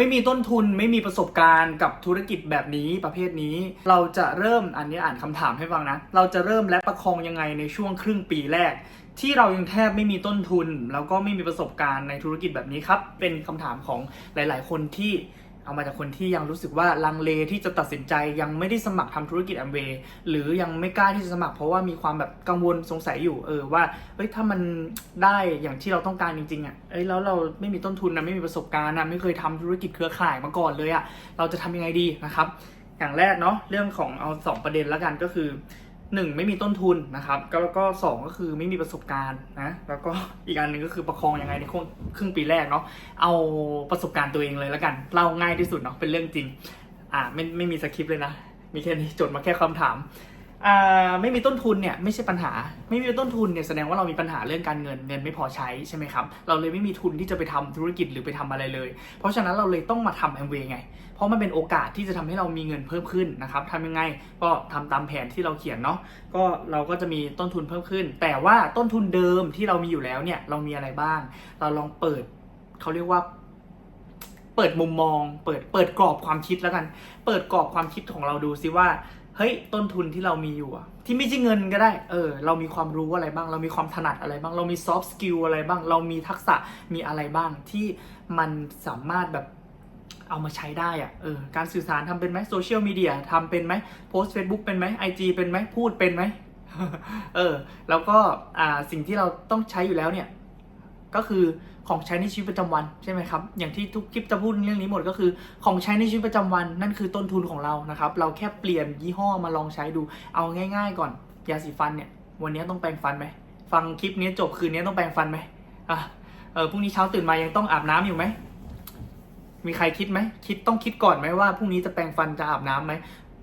ไม่มีต้นทุนไม่มีประสบการณ์กับธุรกิจแบบนี้ประเภทนี้ เราจะเริ่มอันนี้อ่านคำถามให้ฟังนะ เราจะเริ่มและประคองยังไงในช่วงครึ่งปีแรก ที่เรายังแทบไม่มีต้นทุน แล้วก็ไม่มีประสบการณ์ในธุรกิจแบบนี้ครับ เป็นคำถามของหลาย ๆ คนที่ เอามาจากคนที่ยังรู้สึกว่าลังเลที่จะตัดสินใจยังไม่ได้สมัครทำธุรกิจแอมเวย์หรือยังไม่กล้าที่จะสมัคร เพราะว่ามีความแบบกังวลสงสัยอยู่เออว่าเฮ้ยถ้ามันได้อย่างที่เราต้องการจริงๆอะเอ้ยแล้วเราไม่มีต้นทุนนะไม่มีประสบการณ์นะไม่เคยทำธุรกิจเครือข่ายมาก่อนเลยอะเราจะทำยังไงดีนะครับ อย่างแรกเนาะเรื่องของเอาสองประเด็นแล้วกันก็คือ หนึ่งไม่มีต้นทุนนะครับแล้วก็สองก็คือไม่มีประสบการณ์นะแล้วก็อีกอันหนึ่งก็คือประคองยังไงในครึ่งครึ่งปีแรกเนาะเอาประสบการณ์ตัวเองเลยแล้วกันเล่าง่ายที่สุดเนาะเป็นเรื่องจริงอ่าไม่ไม่มีสคริปต์เลยนะ มีแค่นี้จดมาแค่คำถาม ไม่มีต้นทุนเนี่ยไม่ใช่ปัญหา ไม่มีต้นทุนเนี่ยแสดงว่าเรามีปัญหาเรื่องการเงินเงินไม่พอใช้ใช่ไหมครับเราเลยไม่มีทุนที่จะไปทำธุรกิจหรือไปทำอะไรเลย เพราะฉะนั้นเราเลยต้องมาทำแอมเวย์ไง เพราะมันเป็นโอกาสที่จะทำให้เรามีเงินเพิ่มขึ้นนะครับทำยังไงก็ทำตามแผนที่เราเขียนเนาะก็เราก็จะมีต้นทุนเพิ่มขึ้น แต่ว่าต้นทุนเดิมที่เรามีอยู่แล้วเนี่ยเรามีอะไรบ้าง เราลองเปิดเขาเรียกว่าเปิดมุมมอง เปิดเปิดกรอบความคิดแล้วกัน เปิดกรอบความคิดของเราดูซิว่า เฮ้ยต้นทุนที่เรามีอยู่อะที่ไม่ใช่เงินก็ได้ เออ เรามีความรู้อะไรบ้าง เรามีความถนัดอะไรบ้าง เรามีซอฟต์สกิลอะไรบ้าง เรามีทักษะมีอะไรบ้างที่มันสามารถแบบเอามาใช้ได้อะเออการสื่อสารทำเป็นไหมโซเชียลมีเดียทำเป็นไหมโพสเฟซบุ๊กเป็นไหมไอจีเป็นไหมพูดเป็นไหมเออ แล้วก็อ่าสิ่งที่เราต้องใช้อยู่แล้วเนี่ย ก็คือ ของใช้ในชีวิตประจำวันใช่ไหมครับอย่างที่ทุกคลิปจะพูดเรื่องนี้หมดก็คือของใช้ในชีวิตประจำวัน นั่นคือต้นทุนของเรานะครับเราแค่เปลี่ยนยี่ห้อมาลองใช้ดูเอาง่าย ๆ ก่อนยาสีฟันเนี่ยวันนี้ต้องแปรงฟันไหมฟังคลิปนี้จบคืนนี้ต้องแปรงฟันไหมอะเออพรุ่งนี้เช้าตื่นมายังต้องอาบน้ำอยู่ไหมมีใครคิดไหมคิดต้องคิดก่อนไหมว่าพรุ่งนี้จะแปรงฟันจะอาบน้ำไหม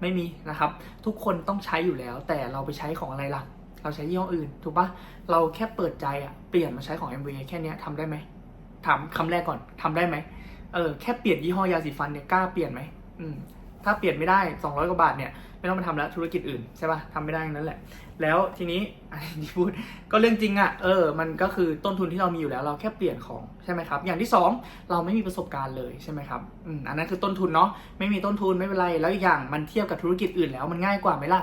ไม่มีนะครับ ทุกคนต้องใช้อยู่แล้ว แต่เราไปใช้ของอะไรล่ะเราใช้ยี่ห้ออื่น ถูกปะเราแค่เปิดใจอะเปลี่ยนมาใช้ของ MV แค่นี้ทำได้ไหม ถามคำแรกก่อนทำได้ไหมเออแค่เปลี่ยนยี่ห้อยาสีฟันเนี่ยกล้าเปลี่ยนไหมอืมถ้าเปลี่ยนไม่ได้ 200กว่าบาทเนี่ยไม่ต้องมาทำแล้วธุรกิจอื่นใช่ปะทำไม่ได้นั่นแหละ แล้วทีนี้อันนี้พูดก็เรื่องจริงอะ่ะเออมันก็คือต้นทุนที่เรามีอยู่แล้ว เราแค่เปลี่ยนของใช่ไหมครับ อย่างที่สองเราไม่มีประสบการณ์เลยใช่ไหมครับอืมอันนั้นคือต้นทุนเนาะไม่มีต้นทุนไม่เป็นไรแล้วอีกอย่างมันเทียบกับธุรกิจอื่นแล้วมันง่ายกว่าไหมล่ะ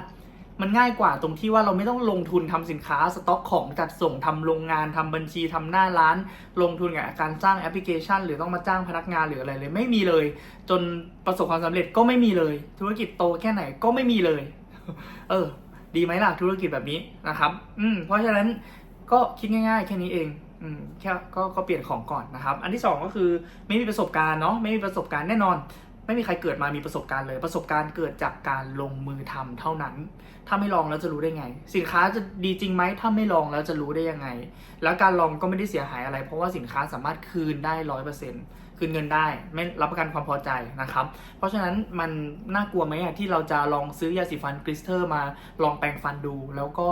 มันง่ายกว่าตรงที่ว่าเราไม่ต้องลงทุนทำสินค้าสต็อกของจัดส่งทำโรงงานทำบัญชีทำหน้าร้าน ลงทุนกับการจ้างแอปพลิเคชัน หรือต้องมาจ้างพนักงานหรืออะไรเลย ไม่มีเลย จนประสบความสำเร็จก็ไม่มีเลย ธุรกิจโตแค่ไหนก็ไม่มีเลย เออ ดีไหมล่ะธุรกิจแบบนี้นะครับ อืมเพราะฉะนั้นก็คิดง่าย ๆ แค่นี้เองอืมแค่ก็ก็เปลี่ยนของก่อนนะครับ อันที่สองก็คือไม่มีประสบการณ์เนาะไม่มีประสบการณ์แน่นอน ไม่มีใครเกิดมามีประสบการณ์เลย ประสบการณ์เกิดจากการลงมือทำเท่านั้น ถ้าไม่ลองแล้วจะรู้ได้ไง สินค้าจะดีจริงไหมถ้าไม่ลองแล้วจะรู้ได้ยังไง แล้วการลองก็ไม่ได้เสียหายอะไร เพราะว่าสินค้าสามารถคืนได้ร้อยเปอร์เซ็นต์คืนเงินได้ ไม่รับประกันความพอใจนะครับ เพราะฉะนั้นมันน่ากลัวไหมที่เราจะลองซื้อยาสีฟันกริสเตอร์มาลองแปรงฟันดู แล้วก็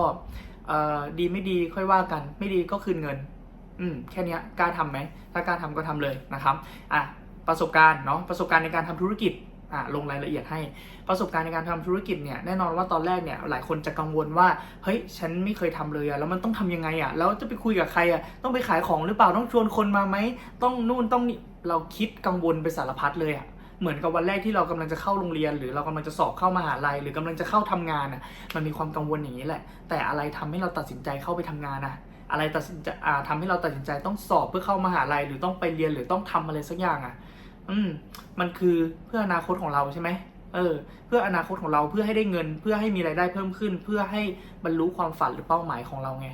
ดีไม่ดีค่อยว่ากัน ไม่ดีก็คืนเงิน อืมแค่นี้กล้าทำไหมถ้ากล้าทำก็ทำเลยนะครับอะ ประสบการณ์เนาะประสบการณ์ในการทำธุรกิจอะลงรายละเอียดให้ประสบการณ์ในการทำธุรกิจเนี่ยแน่นอนว่าตอนแรกเนี่ยหลายคนจะกังวลว่าเฮ้ยฉันไม่เคยทำเลยอะแล้วมันต้องทำยังไงอะแล้วจะไปคุยกับใครอะต้องไปขายของหรือเปล่าต้องชวนคนมาไหมต้องนู่นต้องนี่เราคิดกังวลไปสารพัดเลยอะเหมือนกับวันแรกที่เรากำลังจะเข้าโรงเรียน หรือเรากำลังจะสอบเข้ามหาลัยหรือกำลังจะเข้าทำงานอะมันมีความกังวลอย่างนี้แหละ แต่อะไรทำให้เราตัดสินใจเข้าไปทำงานอะอะไรตัดสินใจทำให้เราตัดสินใจต้องสอบเพื่อเข้ามหาลัยหรือต้องไปเรียนหรือต้องทำอะไรสักอย่างอะ อืม มันคือเพื่ออนาคตของเราใช่ไหมเออ เพื่ออนาคตของเราเพื่อให้ได้เงิน เพื่อให้มีรายได้เพิ่มขึ้น เพื่อให้บรรลุความฝันหรือเป้าหมายของเราไง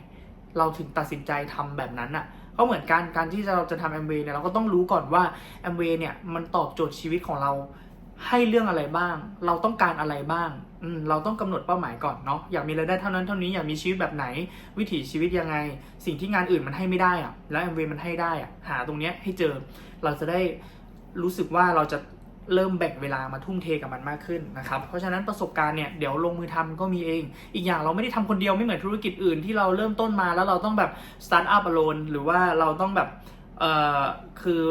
เราถึงตัดสินใจทำแบบนั้นอะก็เหมือนกันการที่เราจะทำแอมเวย์เนี่ยเราก็ต้องรู้ก่อนว่าแอมเวย์เนี่ยมันตอบโจทย์ชีวิตของเราให้เรื่องอะไรบ้าง เราต้องการอะไรบ้างอืมเราต้องกำหนดเป้าหมายก่อนเนาะอยากมีรายได้เท่านั้นเท่านี้อยากมีชีวิตแบบไหน วิถีชีวิตยังไง สิ่งที่งานอื่นมันให้ไม่ได้อะแล้วแอมเวย์มันให้ได้อะหาตรงเนี้ยให้เจอเราจะได้ รู้สึกว่าเราจะเริ่มแบ่งเวลามาทุ่มเทกับมันมากขึ้นนะครับ เพราะฉะนั้นประสบการณ์เนี่ยเดี๋ยวลงมือทำก็มีเอง อีกอย่างเราไม่ได้ทำคนเดียวไม่เหมือนธุรกิจอื่นที่เราเริ่มต้นมาแล้วเราต้องแบบสตาร์ทอัพอโลนหรือว่าเราต้องแบบเอ่อคือ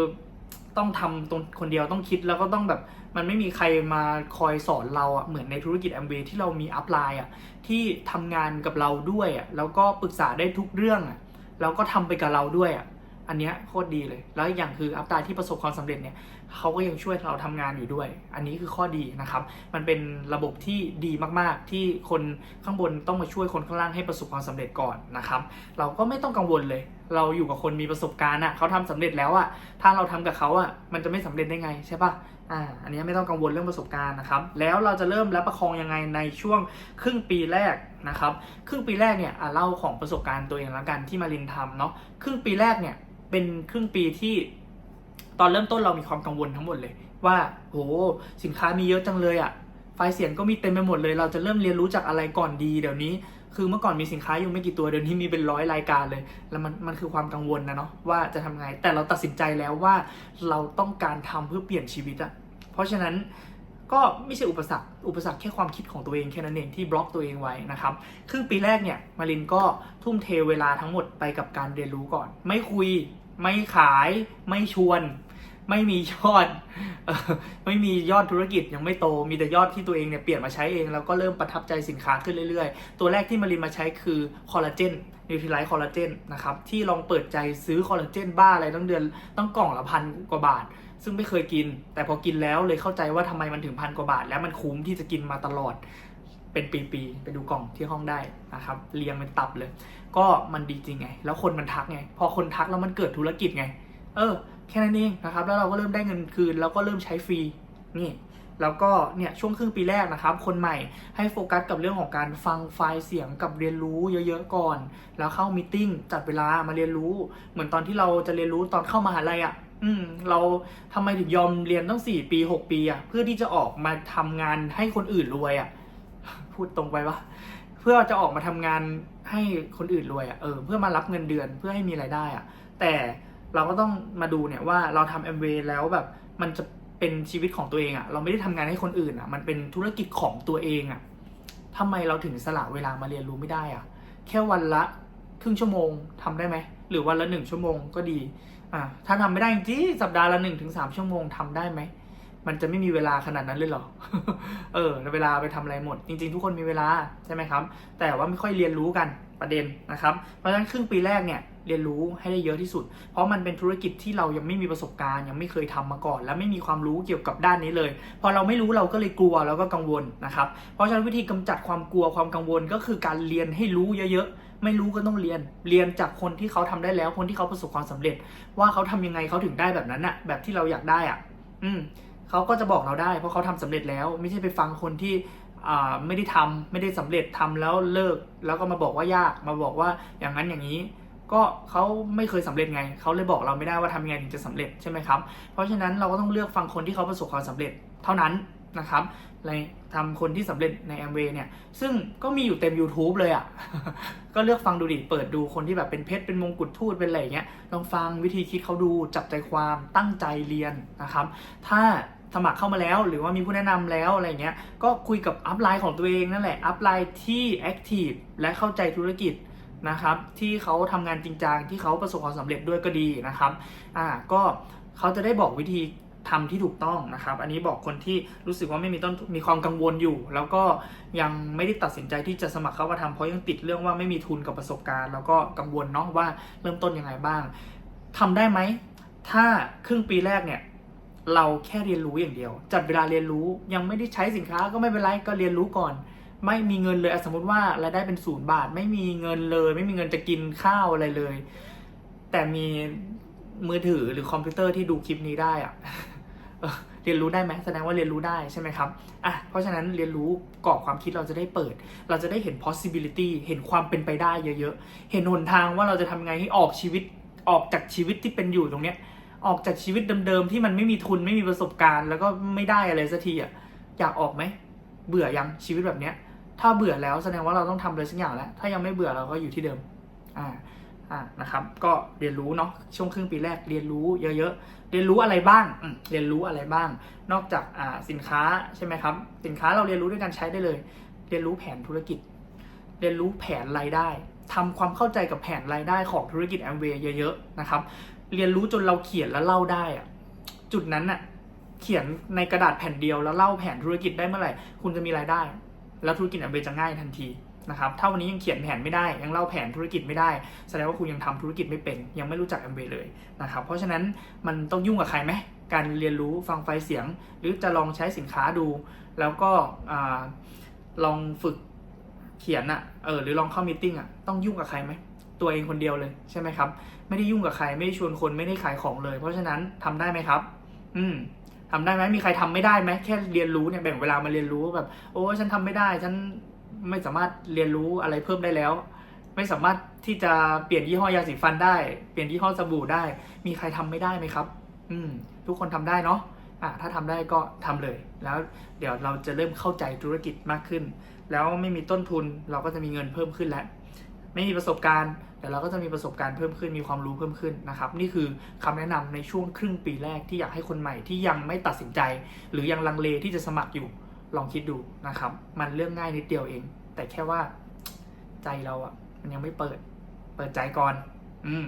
ต้องทำตรงคนเดียวต้องคิดแล้วก็ต้องแบบมันไม่มีใครมาคอยสอนเราอะเหมือนในธุรกิจแอมเวที่เรามีอัพไลน์อะที่ทำงานกับเราด้วยอะแล้วก็ปรึกษาได้ทุกเรื่องอะแล้วก็ทำไปกับเราด้วยอะอันเนี้ยโคตรดีเลย แล้วอีกอย่างคืออัพไลน์ที่ประสบความสำเร็จเนี่ย เขาก็ยังช่วยเราทำงานอยู่ด้วย อันนี้คือข้อดีนะครับ มันเป็นระบบที่ดีมากๆ ที่คนข้างบนต้องมาช่วยคนข้างล่างให้ประสบความสำเร็จก่อนนะครับ เราก็ไม่ต้องกังวลเลย เราอยู่กับคนมีประสบการณ์อะเขาทำสำเร็จแล้วอะถ้าเราทำกับเขาอะมันจะไม่สำเร็จได้ไงใช่ปะอ่าอันนี้ไม่ต้องกังวลเรื่องประสบการณ์นะครับ แล้วเราจะเริ่มและประคองยังไงในช่วงครึ่งปีแรกนะครับ ครึ่งปีแรกเนี่ยอะเล่าของประสบการณ์ตัวเองแล้วกันที่มารินทำเนาะ ครึ่งปีแรกเนี่ยเป็นครึ่งปีที่ ตอนเริ่มต้นเรามีความกังวลทั้งหมดเลย ว่าโหสินค้ามีเยอะจังเลยอะ่ะไฟล์เสียงก็มีเต็มไปหมดเลย เราจะเริ่มเรียนรู้จากอะไรก่อนดีเดี๋ยวนี้ คือเมื่อก่อนมีสินค้าอยู่ไม่กี่ตัวเดี๋ยวนี้มีเป็นร้อยรายการเลย แล้วมันมันคือความกังวลนะเนาะว่าจะทำไง แต่เราตัดสินใจแล้วว่าเราต้องการทำเพื่อเปลี่ยนชีวิตอะเพราะฉะนั้นก็ไม่ใช่อุปสรรค อุปสรรคแค่ความคิดของตัวเองแค่นั้นเองที่บล็อกตัวเองไว้นะครับ ครึ่งปีแรกเนี่ยมารินก็ทุ่มเทเวลาทั้งหมดไปกับการเรียนรู้ก่อน ไม่คุย ไม่ขาย ไม่ชวน ไม่มียอดไม่มียอดธุรกิจยังไม่โต มีแต่ยอดที่ตัวเองเนี่ยเปลี่ยนมาใช้เองแล้วก็เริ่มประทับใจสินค้าขึ้นเรื่อยๆ ตัวแรกที่มารินมาใช้คือคอลลาเจนนิวทริไลท์คอลลาเจนนะครับที่ลองเปิดใจซื้อคอลลาเจนบ้าอะไรต้องเดือนต้องกล่องละพันกว่าบาท ซึ่งไม่เคยกิน แต่พอกินแล้วเลยเข้าใจว่าทำไมมันถึงพันกว่าบาท แล้วมันคุ้มที่จะกินมาตลอดเป็นปีๆไปดูกล่องที่ห้องได้นะครับเรียงเป็นตับเลย ก็มันดีจริงไง แล้วคนมันทักไง พอคนทักแล้วมันเกิดธุรกิจไง เออ แค่นั้นเองนะครับแล้วเราก็เริ่มได้เงินคืนแล้วก็เริ่มใช้ฟรีนี่แล้วก็เนี่ยช่วงครึ่งปีแรกนะครับ คนใหม่ให้โฟกัสกับเรื่องของการฟังไฟล์เสียงกับเรียนรู้เยอะๆก่อน แล้วเข้ามีติ้งจัดเวลามาเรียนรู้ เหมือนตอนที่เราจะเรียนรู้ตอนเข้ามหาลัยอะ่ะอืมเราทำไมถึงยอมเรียนตั้งสี่ปีหกปีอะ่ะเพื่อที่จะออกมาทำงานให้คนอื่นรวยอะ่ะพูดตรงไปปะเพื่อจะออกมาทำงานให้คนอื่นรวยอะ่ะเออเพื่อมารับเงินเดือนเพื่อให้มีรายได้อะ่ะแต่ เราก็ต้องมาดูเนี่ยว่าเราทำแอมเวย์แล้วแบบมันจะเป็นชีวิตของตัวเองอะ่ะเราไม่ได้ทำงานให้คนอื่นอะ่ะมันเป็นธุรกิจของตัวเองอะ่ะทำไมเราถึงสละเวลามาเรียนรู้ไม่ได้อะ่ะแค่วันละครึ่งชั่วโมงทำได้ไหมหรือวันละหนึ่งชั่วโมงก็ดีอ่าถ้าทำไม่ได้จริงสัปดาห์ละหนึ่งถึงสามชั่วโมงทำได้ไหมมันจะไม่มีเวลาขนาดนั้นเลยเหรอ เออ เวลาไปทำอะไรหมด จริง ๆ ทุกคนมีเวลาใช่ไหมครับ แต่ว่าไม่ค่อยเรียนรู้กันประเด็นนะครับ เพราะฉะนั้นครึ่งปีแรกเนี่ย เรียนรู้ให้ได้เยอะที่สุด เพราะมันเป็นธุรกิจที่เรายังไม่มีประสบการณ์ ยังไม่เคยทำมาก่อน และไม่มีความรู้เกี่ยวกับด้านนี้เลย พอเราไม่รู้เราก็เลยกลัวแล้วก็กังวลนะครับเพราะฉะนั้นวิธีกำจัดความกลัวความกังวลก็คือการเรียนให้รู้เยอะๆไม่รู้ก็ต้องเรียนเรียนจากคนที่เขาทำได้แล้วคนที่เขาประสบความสำเร็จ ว่าเขาทำยังไงเขาถึงได้แบบนั้นอะแบบที่เราอยากได้อะอืมเขาก็จะบอกเราได้เพราะเขาทำสำเร็จแล้ว ไม่ใช่ไปฟังคนที่ไม่ได้ทำไม่ได้สำเร็จทำแล้วเลิก แล้วก็มาบอกว่ายากมาบอกว่าอย่างนั้นอย่างนี้ ก็เขาไม่เคยสำเร็จไง เขาเลยบอกเราไม่ได้ว่าทำยังไงถึงจะสำเร็จใช่ไหมครับ เพราะฉะนั้นเราก็ต้องเลือกฟังคนที่เขาประสบความสำเร็จเท่านั้นนะครับเลยทำคนที่สำเร็จใน a m w a y เนี่ย ซึ่งก็มีอยู่เต็ม YouTube เลยอะ่ะ ก็เลือกฟังดูดิ เปิดดูคนที่แบบเป็นเพชร เป็นมงกุฎทูต เป็นอะไรเงี้ย ลองฟังวิธีคิดเขาดู จับใจความ ตั้งใจเรียนนะครับ ถ้าสมัครเข้ามาแล้ว หรือว่ามีผู้แนะนำแล้วอะไรเงี้ย ก็คุยกับอัพไลน์ของตัวเองนั่นแหละ อัพไลน์ที่แอคทีฟและเข้าใจธุรกิจ นะครับที่เขาทำงานจริงจังที่เขาประสบความสำเร็จด้วยก็ดีนะครับอ่าก็เขาจะได้บอกวิธีทำที่ถูกต้องนะครับ อันนี้บอกคนที่รู้สึกว่าไม่มีต้นมีความกังวลอยู่ แล้วก็ยังไม่ได้ตัดสินใจที่จะสมัครเข้ามาทำเพราะยังติดเรื่องว่าไม่มีทุนกับประสบการณ์ แล้วก็กังวลเนาะว่าเริ่มต้นยังไงบ้างทำได้ไหม ถ้าครึ่งปีแรกเนี่ยเราแค่เรียนรู้อย่างเดียว จัดเวลาเรียนรู้ยังไม่ได้ใช้สินค้าก็ไม่เป็นไรก็เรียนรู้ก่อน ไม่มีเงินเลยสมมติว่ารายได้เป็นศูนย์บาท ไม่มีเงินเลย ไม่มีเงินจะกินข้าวอะไรเลย แต่มีมือถือหรือคอมพิวเตอร์ที่ดูคลิปนี้ได้อะเออเรียนรู้ได้ไหมแสดงว่าเรียนรู้ได้ใช่ไหมครับอะเพราะฉะนั้นเรียนรู้กรอบความคิดเราจะได้เปิด เราจะได้เห็น possibility เห็นความเป็นไปได้เยอะๆ เห็นหนทางว่าเราจะทำไงให้ออกชีวิตออกจากชีวิตที่เป็นอยู่ตรงเนี้ย ออกจากชีวิตเดิมๆที่มันไม่มีทุนไม่มีประสบการณ์ แล้วก็ไม่ได้อะไรสักทีอะอยากออกไหมเบื่อยังชีวิตแบบเนี้ย ถ้าเบื่อแล้วแสดงว่าเราต้องทำอะไรสักอย่างแล้ว ถ้ายังไม่เบื่อเราก็อยู่ที่เดิม อ่า อ่า นะครับ ก็เรียนรู้เนาะ ช่วงครึ่งปีแรกเรียนรู้เยอะๆ เรียนรู้อะไรบ้างอืมเรียนรู้อะไรบ้าง นอกจาก อ่า สินค้าใช่ไหมครับ สินค้าเราเรียนรู้ด้วยการใช้ได้เลย เรียนรู้แผนธุรกิจ เรียนรู้แผนรายได้ทำความเข้าใจกับแผนรายได้ของธุรกิจแอมเวย์เยอะๆ นะครับ เรียนรู้จนเราเขียนแล้วเล่าได้อะจุดนั้นน่ะ เขียนในกระดาษแผ่นเดียวแล้วเล่าแผนธุรกิจได้เมื่อไหร่ คุณจะมีรายได้ แล้วธุรกิจแอมเวย์จะง่ายทันทีนะครับถ้าวันนี้ยังเขียนแผนไม่ได้ ยังเล่าแผนธุรกิจไม่ได้ แสดงว่าคุณยังทำธุรกิจไม่เป็น ยังไม่รู้จักแอมเวย์เลยนะครับเพราะฉะนั้นมันต้องยุ่งกับใครไหมการเรียนรู้ฟังไฟเสียง หรือจะลองใช้สินค้าดู แล้วก็อลองฝึกเขียนอะเออหรือลองเข้ามีติ้งอะต้องยุ่งกับใครไหมตัวเองคนเดียวเลยใช่ไหมครับไม่ได้ยุ่งกับใครไม่ได้ชวนคนไม่ได้ขายของเลย เพราะฉะนั้นทำได้ไหมครับ อืม ทำได้ไหมมีใครทำไม่ได้ไหมแค่เรียนรู้เนี่ยแบ่งเวลามาเรียนรู้แบบ โอ้ฉันทำไม่ได้ ฉันไม่สามารถเรียนรู้อะไรเพิ่มได้แล้ว ไม่สามารถที่จะเปลี่ยนยี่ห้อยาสีฟันได้ เปลี่ยนยี่ห้อสบู่ได้ มีใครทำไม่ได้ไหมครับ อืม ทุกคนทำได้เนาะอะถ้าทำได้ก็ทำเลย แล้วเดี๋ยวเราจะเริ่มเข้าใจธุรกิจมากขึ้น แล้วไม่มีต้นทุนเราก็จะมีเงินเพิ่มขึ้นแล้ว ไม่มีประสบการณ์ แต่เราก็จะมีประสบการณ์เพิ่มขึ้นมีความรู้เพิ่มขึ้นนะครับ นี่คือคำแนะนำในช่วงครึ่งปีแรกที่อยากให้คนใหม่ที่ยังไม่ตัดสินใจ หรือยังลังเลที่จะสมัครอยู่ลองคิดดูนะครับ มันเรื่องง่ายนิดเดียวเอง แต่แค่ว่าใจเราอะมันยังไม่เปิด เปิดใจก่อน อืม